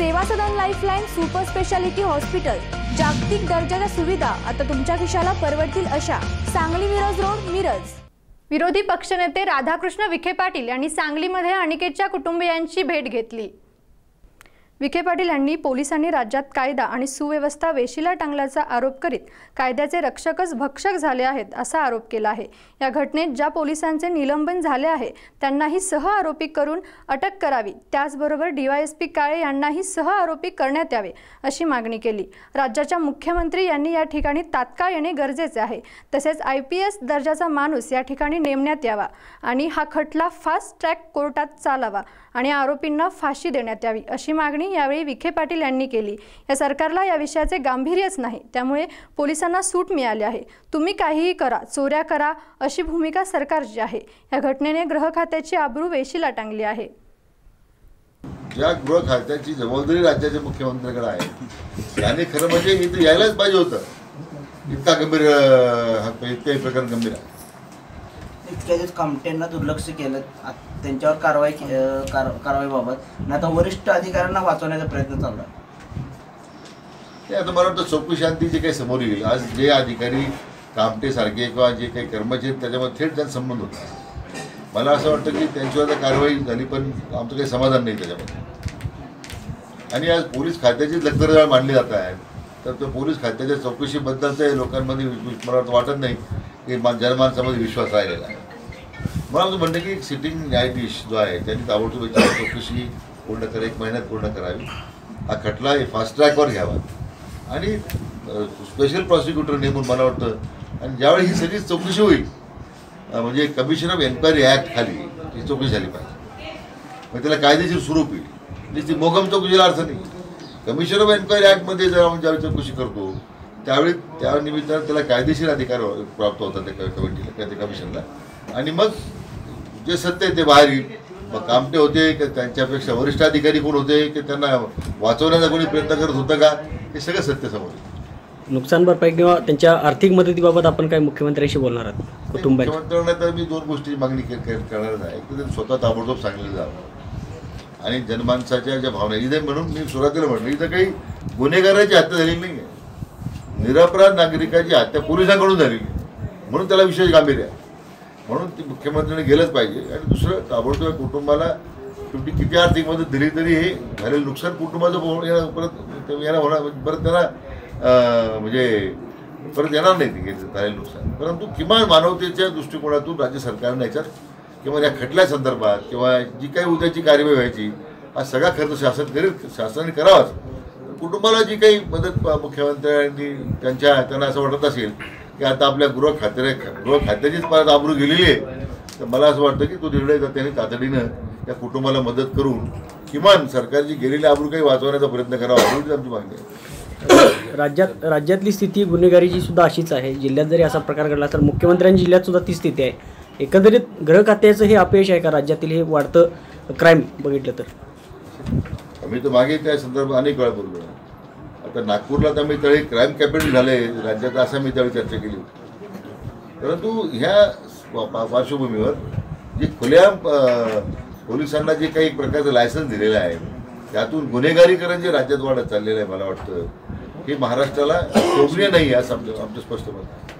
Seva Sadan lifeline super speciality hospital. जागतिक दर्जाच्या सुविधा आता तुमच्या खिशाला परवडतील अशा. सांगली मिरज रोड मिरज. विरोधी पक्षनेते राधाकृष्ण विखे पाटील यांनी सांगलीमध्ये अनिकेतच्या कुटुंबियांची भेट घेतली. विखे पाटील यांनी पोलिसांनी राज्यात कायदा आणि सुव्यवस्था वेशीला टांगल्याचा आरोप करीत कायद्याचे रक्षकच भक्षक झाले आहेत असा आरोप केला आहे. या घटनेत ज्या पोलिसांचे निलंबन झाले आहे त्यांनाही सह आरोपी करून अटक करावी. त्याचबरोबर डीवायएसपी काळे यांनाही सह आरोपी करण्यात यावे अशी मागणी केली. राज्याच्या मुख्यमंत्री यांनी या ठिकाणी तात्काळ येणे गरजेचे आहे. तसेच आय पी एस दर्जाचा माणूस या ठिकाणी नेमण्यात यावा आणि हा खटला फास्ट ट्रॅक कोर्टात चालावा आणि आरोपींना फाशी देण्यात यावी अशी मागणी मागणी यावेळी विखे पाटील यांनी केली. या सरकारला या विषयाचे गांभीर्यच नाही. त्यामुळे पोलिसांना सूट मिळाली आहे. तुम्ही काहीही करा चोऱ्या करा अशी भूमिका सरकारची आहे. या घटनेने गृह खात्याची आबरू वेशीला टांगली आहे. या गृह खात्याची जबाबदारी राज्याच्या मुख्यमंत्र्याकडे आहे. त्याने खरं म्हणजे इथं यायलाच पाहिजे होतं. इतका गंभीर इतकं प्रकरण गंभीर आहे. इतक्या दिवस कामट्यांना दुर्लक्ष केलं. त्यांच्यावर कारवाई के- कार- कारवाईबाबत. आणि आता वरिष्ठ अधिकाऱ्यांना वाचवण्याचा प्रयत्न चालू आहे. ते आता मला वाटतं चौकशांती जे काही समोर येईल. आज जे अधिकारी कामटेसारखे किंवा जे काही कर्मचारी त्याच्यामध्ये थेट त्यांचा संबंध होता. मला असं वाटतं की त्यांच्यावर आता कारवाई झाली पण आमचं काही समाधान नाही त्याच्यामध्ये. आणि आज पोलीस खात्याची लक्तरजाळ मांडली जात आहे. तर त्या पोलीस खात्याच्या चौकशीबद्दलचं लोकांमध्ये मला वाटतं वाटत नाही की जनमानसामध्ये विश्वास राहिलेला आहे. मला असं म्हणतं की सिटिंग न्यायाधीश जो आहे त्यांनी ताबडतोब याची चौकशी पूर्ण करा एक महिन्यात पूर्ण करावी. हा खटला हे फास्ट ट्रॅकवर घ्यावा. आणि स्पेशल प्रॉसिक्युटर नेमून मला वाटतं आणि ज्यावेळी ही सगळी चौकशी होईल म्हणजे कमिशन ऑफ एन्क्वायरी ॲक्ट खाली ही चौकशी झाली पाहिजे. मग त्याला कायदेशीर स्वरूप येईल. म्हणजे ती मोगम चौकशीला अर्थ नाही. कमिशन ऑफ एन्क्वायरी ॲक्टमध्ये जर आपण ज्यावेळी चौकशी करतो त्यावेळी त्या निमित्तानं त्याला कायदेशीर अधिकार प्राप्त होतात त्या कमिटीला त्या कमिशनला आणि मग जे सत्य ते बाहेर येईल. मग कामटे होते की त्यांच्यापेक्षा वरिष्ठ अधिकारी कोण होते की त्यांना वाचवण्याचा कोणी प्रयत्न करत होतं का? हे सगळं सत्य समोर येईल. नुकसान भरपाई किंवा त्यांच्या आर्थिक मदतीबाबत आपण काय मुख्यमंत्र्यांशी बोलणार आहात? कुटुंबाची. मुख्यमंत्र्यांना तर मी दोन गोष्टी मागणी के- के- करणार आहे. एक तर ते स्वतः ताबडतोब सांगितलं जावं आणि जनमानसाच्या ज्या भावना इथे म्हणून मी सुरुवातीला म्हटलं इथं काही गुन्हेगाराची हत्या झालेली नाही आहे निरपराध नागरिकाची हत्या पोलिसांकडून झालेली आहे. म्हणून त्याला विशेष गांभीर्य आहे. म्हणून ती मुख्यमंत्र्यांनी गेलंच पाहिजे. आणि दुसरं ताबडतोब कुटुंबाला तुमची किती आर्थिक मदत दिली तरी हे झालेलं नुकसान कुटुंबाचं होणं- परत याला होणार परत त्यांना म्हणजे परत येणार नाही ते झालेलं नुकसान. परंतु किमान मानवतेच्या दृष्टिकोनातून राज्य सरकारने याच्यात किंवा या खटल्या संदर्भात किंवा जी काही उद्याची कार्यवाही व्हायची हा सगळा खर्च शासन करेल शासनाने करावाच. कुटुंबाला जी काही मदत मुख्यमंत्र्यांनी त्यांच्या त्यांना असं वाटत असेल की आता आपल्या गृह खात्या गृह खात्याचीच परत आबरू गेलेली आहे. तर मला असं वाटतं की तो निर्णय त्यांनी तातडीनं त्या कुटुंबाला मदत करून किमान सरकारची गेलेली आबरू काही वाचवण्याचा प्रयत्न करावा एवढीच आमची मागणी आहे. राज्यात राज्यातली स्थिती गुन्हेगारीची सुद्धा अशीच आहे. जिल्ह्यात जरी असा प्रकार घडला तर मुख्यमंत्र्यांच्या जिल्ह्यात सुद्धा ती स्थिती आहे. एकंदरीत गृह खात्याचं हे अपयश आहे का? राज्यातील हे वाढतं क्राईम बघितलं तर. आम्ही तर मागे त्या संदर्भात अनेक वेळा बोललो. आता नागपूरला तर आम्ही त्यावेळी क्राईम कॅपिटल झाले राज्यात असं मी त्यावेळी चर्चा केली होती. परंतु ह्या पा- पार्श्वभूमीवर जे खुल्या पोलिसांना जे काही प्रकारचं लायसन्स दिलेलं आहे त्यातून गुन्हेगारीकरण जे राज्यात वाढत चाललेलं आहे मला वाटतं हे महाराष्ट्राला शोभनीय नाही आहे असं आमचं आमचं स्पष्ट मत आहे.